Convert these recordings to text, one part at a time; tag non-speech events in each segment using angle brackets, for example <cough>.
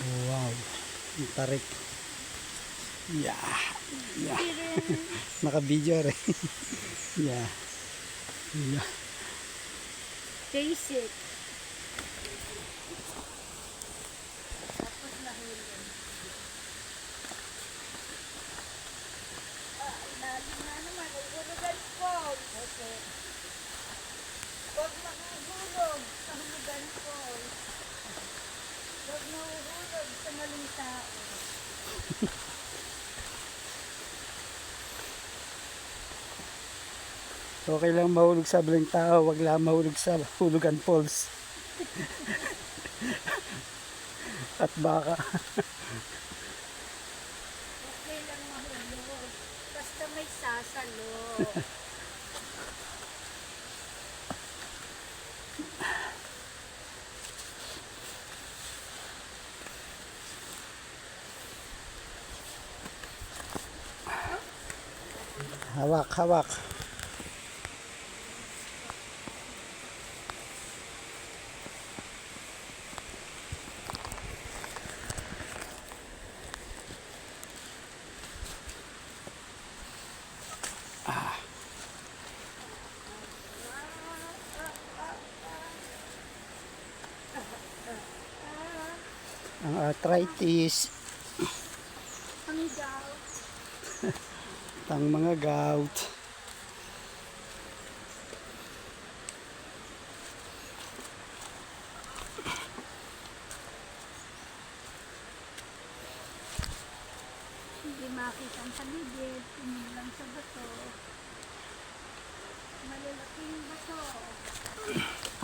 Wow. Ang tarik. Yeah. Yeah. <laughs> Naka-video rin. <laughs> yeah. Yeah. Taste it. Lalim na naman, uhulugan ko. Okay. Huwag mahuhulog sa hulugan ko. Huwag mahuhulog sa maling tao. <laughs> Okay lang mahulog sa baling tao, wag lang mahulog sa hulugan falls. <laughs> At baka. Okay lang mahulog. Basta may sasalo. <laughs> Hawak, hawak. Ang arthritis, Ang daw. <laughs> ang mga gout. Hindi makita ang paligid. Lang sa bato. Malalaking bato.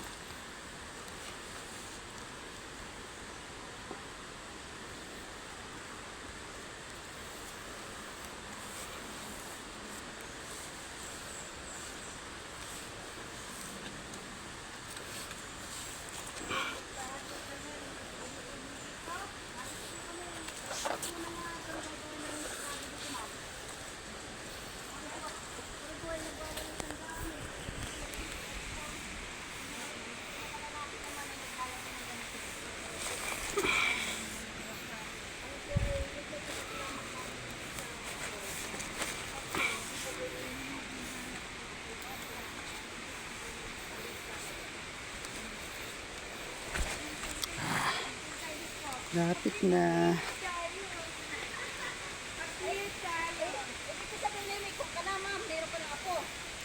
Lapit na.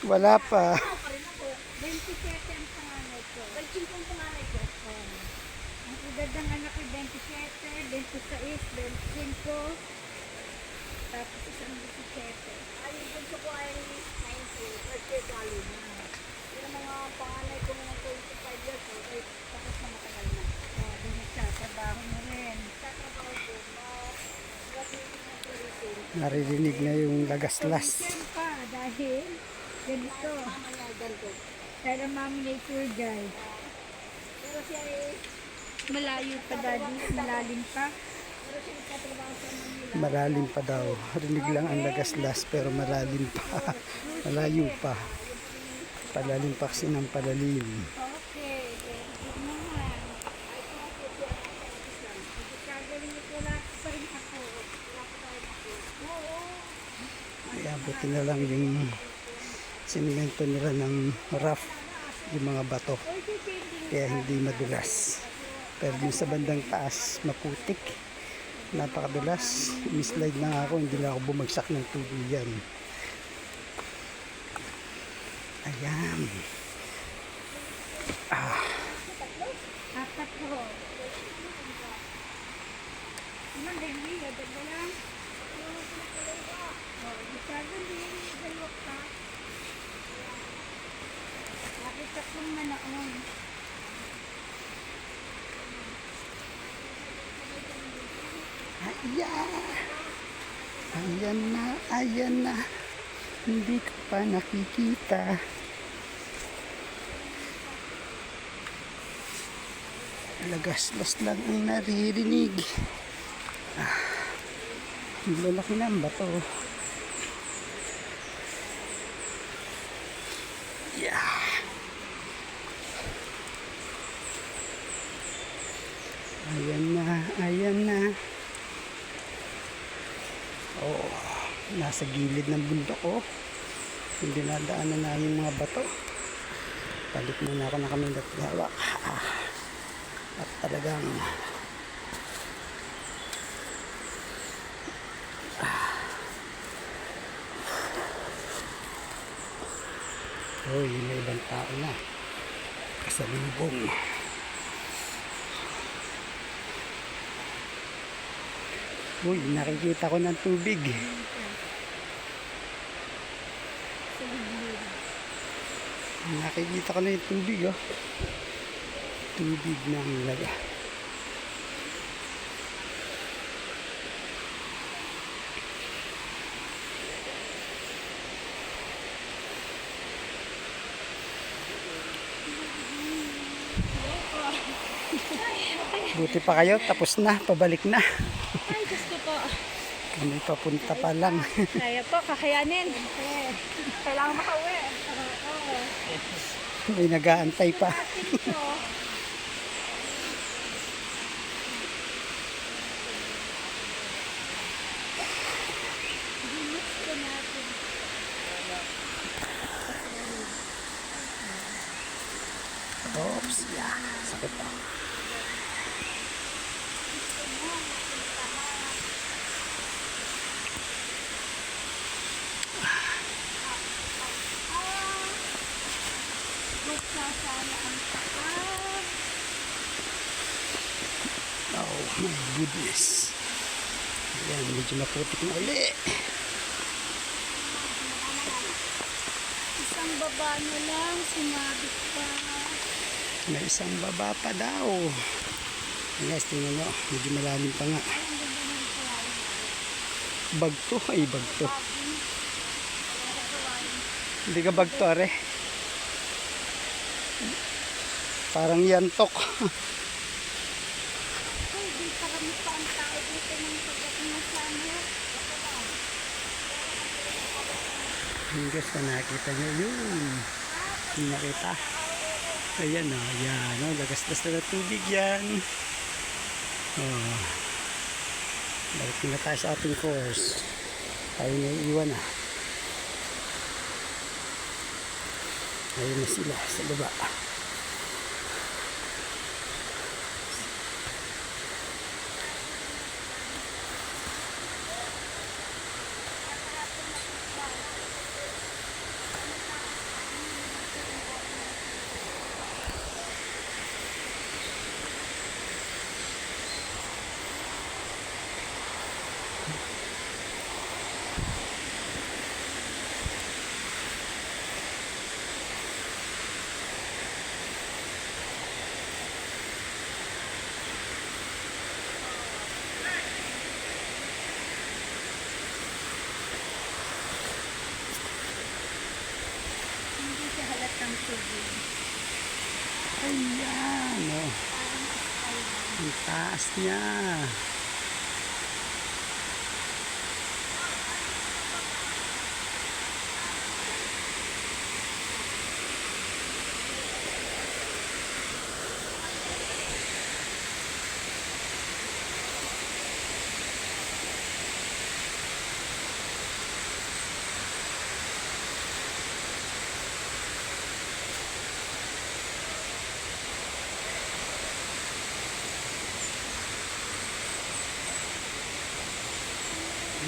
Wala pa. 27 ang panganay ko. 25 ang panganay ko. Ang edad ng anak ko 27, 26, 25. Tapos isang 17. Ay, yung ko ay 19. First year college na. Yung mga panganay ko mga 25 years old, ay tapos na matagal na. Oh, di nagtatrabaho na rin. Tatrabaho ko, ma-graduate na tourism. Naririnig na yung lagaslas. Pa? Dahil ganito. Dahil ang mami niya ay tour guide. Pero siya ay malayo pa daddy, malalim pa. Pero. Malalim pa daw. Rinig lang ang lagaslas pero malalim pa. <laughs> Malayo pa. Palalim pa kasi ng palalim. Okay, very good naman. Gagaling ito lahat pa rin ako. Wala pa tayo ako. Oo. Kaya buti na lang yung sinimento nila ng rough yung mga bato. Kaya hindi madulas. Pero yung sa bandang taas, maputik. Napakadulas. Mislide na ako, hindi na ako bumagsak ng tubig yan. Ayan. Apat po. Naman, Demi, agad na. Oh, masyado din. Dalawa ka. Bakit tatlong manaon? Ayan. Ayan na, ayan na. Hindi ko pa nakikita. Lagaslas lang ang naririnig. Ah, ang lalaki ng bato. Yeah. Ayan na. Oo, nasa gilid ng bundok ko. Yung dinadaanan namin mga bato. Balik muna ako na kami hawak. Ah, At talagang Uy, may ibang tao na. Kasalubong. Uy, nakikita ko ng tubig. Nakikita ko na yung tubig, oh. Tubig ng laga. Buti pa kayo, tapos na, pabalik na. Kami papunta pa lang. <laughs> Kaya po, kakayanin. Kailangan makauwi. May nag-aantay pa. <laughs> Oops, yeah. Sakit pa. Magsasala ang taas. Oh my goodness. Ayan, medyo maputik na uli. Isang baba na lang, sumabit pa. May isang baba pa daw. Guys, tingnan nyo. Medyo malalim pa nga. Bagto. Ay, bagto. Hindi ka bagto, are. Parang yantok. Ay, di parami pa ang tao dito ng pagdating na nakita nyo yun. Nakita. Ayan o, oh, ayan o, lagastas na ng tubig yan. Oh. Balik na tayo sa ating course. Tayo na iwan na. Ayun na sila sa baba. Ang taas.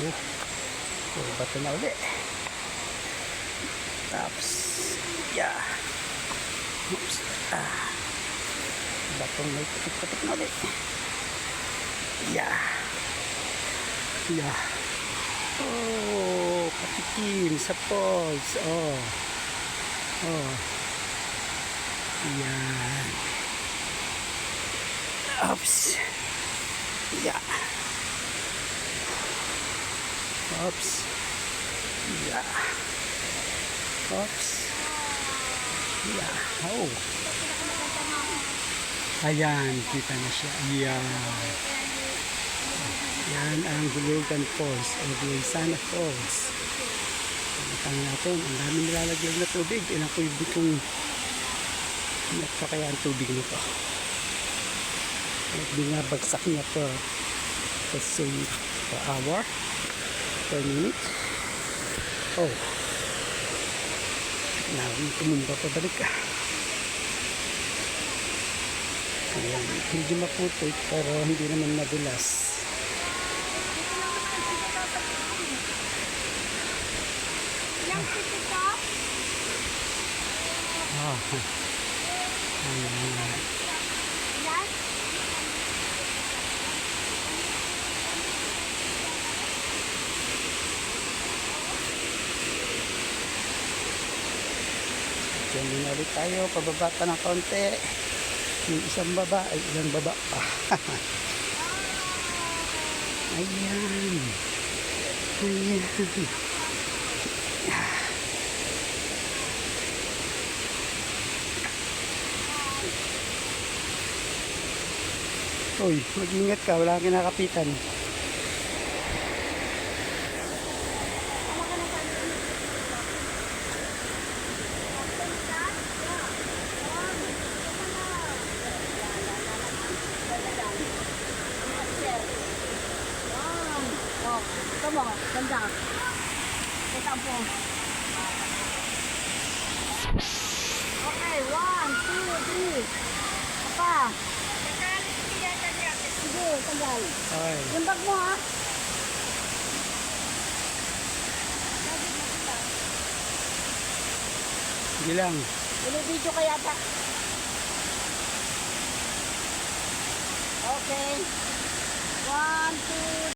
Oh, puro bato na uli. Tapos, yeah. Oops. Ah. Batong may putik-putik na uli. Yeah. Yeah. Oh, patikim sa falls. Oh. Oh. Yan. Oops. Yeah. Oops. Yeah. Oops. Yeah. Oh. Ayan, kita na siya. Ayan. Yan ang Hulugan Falls o Luisana Falls. Pagkatang natin, ang dami nilalagyan na tubig. Ilang kubikong nagpa kaya ang tubig nito. binabagsak niya let's say per hour per minute oh na tumumba pa balik ah Ayan, hindi maputik pero hindi naman madulas to? ah. Ayan. Ulit tayo, pababa pa ng konti. Yung isang baba, ay ilang baba pa. <laughs> Ayan. Ayan. Uy, mag-ingat ka, wala kang kinakapitan. Oh, ito mo, ganda. Kita po. Okay, one, two, three. Apa? Sige, tanggal. Ay, Yung bag mo ha? hindi lang. Binibidyo ka yata. Okay. One, two,